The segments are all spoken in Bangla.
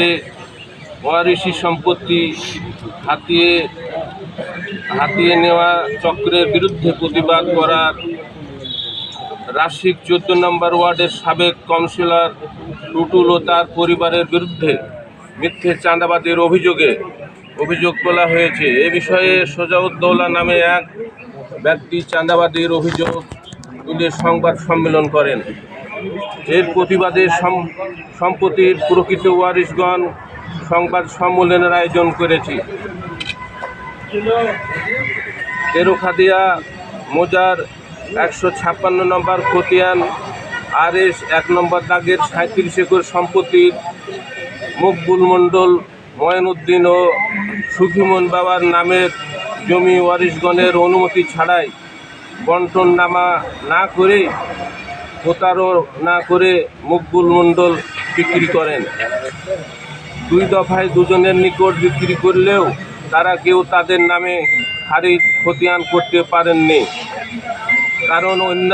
সূত্রে ওয়ারিশি সম্পত্তি হাতিয়ে হাতিয়ে নেওয়া চক্রের বিরুদ্ধে প্রতিবাদ করার রাশিক চোদ্দ নম্বর ওয়ার্ডের সাবেক কাউন্সিলর টুটুল ও তার পরিবারের বিরুদ্ধে মিথ্যে চাঁদাবাদের অভিযোগে অভিযোগ তোলা হয়েছে। এ বিষয়ে সোজাউদ্দৌলা নামে এক ব্যক্তি চাঁদাবাদের অভিযোগ তুলে সংবাদ সম্মেলন করেন। এর প্রতিবাদে সম- সম্পত্তির প্রকৃত ওয়ারিশগণ সংবাদ সম্মেলনের আয়োজন করেছি। তেরোখাদিয়া মোজার একশো ছাপ্পান্ন নম্বর খতিয়ান আর এস এক নম্বর দাগের সাঁত্রিশ একর সম্পত্তির মকবুল মণ্ডল ময়নুদ্দিন ও সুখিমন বাবার নামের জমি ওয়ারিশগণের অনুমতি ছাড়াই বন্টন নামা না করে প্রতারক না করে মকবুল মণ্ডল বিক্রি করেন। দুই দফায় দুজনের নিকট বিক্রি করলেও তারা কেউ তাদের নামে খারিজ, খতিয়ান করতে পারেননি। কারণ অন্য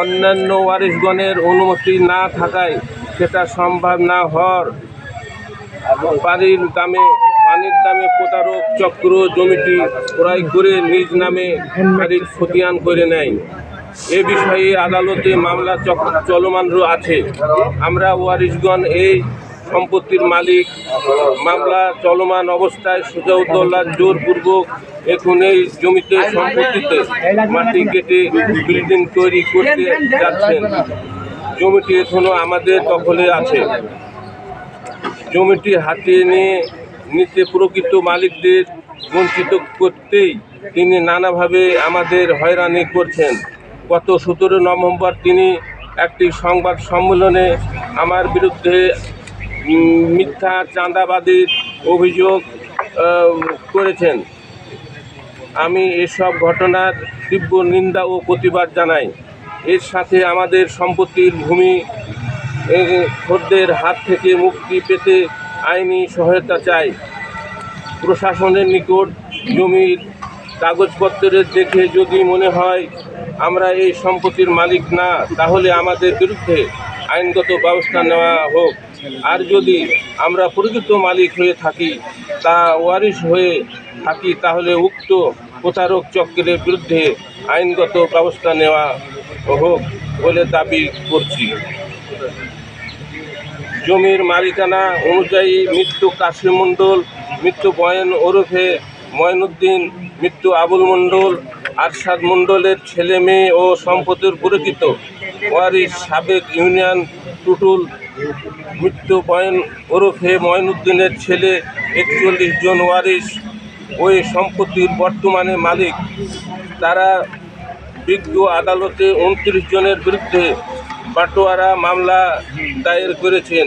অন্যান্য ওয়ারিশগণের অনুমতি না থাকায় সেটা সম্ভব না হওয়ার পানির দামে পানির দামে প্রতারক চক্র জমিটি ক্রয় করে নিজ নামে খারিজ, খতিয়ান করে নেয়। এ বিষয়ে আদালতে মামলা চলমান আছে। আমরা ওয়ারিশগণ এই সম্পত্তির মালিক। মামলা চলমান অবস্থায় সুজাউদ্দৌলা জোরপূর্বক এখন এই জমিতে সম্পত্তিতে মাটি কেটে বিল্ডিং তৈরি করতে যাচ্ছেন। জমিটি এখনও আমাদের দখলে আছে। জমিটি হাতিয়ে নিয়ে নিতে প্রকৃত মালিকদের বঞ্চিত করতেই তিনি নানাভাবে আমাদের হয়রানি করছেন। গত সতেরো নভেম্বর তিনি একটি সংবাদ সম্মেলনে আমার বিরুদ্ধে মিথ্যা চাঁদাবাদীর অভিযোগ করেছেন। আমি এসব ঘটনার তীব্র নিন্দা ও প্রতিবাদ জানাই। এর সাথে আমাদের সম্পত্তির ভূমি খদ্দের হাত থেকে মুক্তি পেতে আইনি সহায়তা চাই। প্রশাসনের নিকট জমির কাগজপত্রের দেখে যদি মনে হয় আমরা এই সম্পত্তির মালিক না, তাহলে আমাদের বিরুদ্ধে আইনগত ব্যবস্থা নেওয়া হোক। আর যদি আমরা প্রকৃত মালিক হয়ে থাকি, তা ওয়ারিশ হয়ে থাকি, তাহলে উক্ত প্রতারক চক্রের বিরুদ্ধে আইনগত ব্যবস্থা নেওয়া হোক বলে দাবি করছি। জমির মালিকানা অনুযায়ী মৃত্যু কাশিম মণ্ডল, মৃত্যু বয়ন ওরফে ময়নুদ্দিন, মৃত্যু আবুল মণ্ডল আরশাদ মণ্ডলের ছেলে মেয়ে ও সম্পত্তির পরিচিত ওয়ারিশ সাবেক ইউনিয়ন টুটুল মৃত্যু বয়ন ওরফে ময়নুদ্দিনের ছেলে একচল্লিশ জন ওয়ারিশ ওই সম্পত্তির বর্তমানে মালিক। তারা বিজ্ঞ আদালতে উনত্রিশ জনের বিরুদ্ধে বাটোয়ারা মামলা দায়ের করেছেন।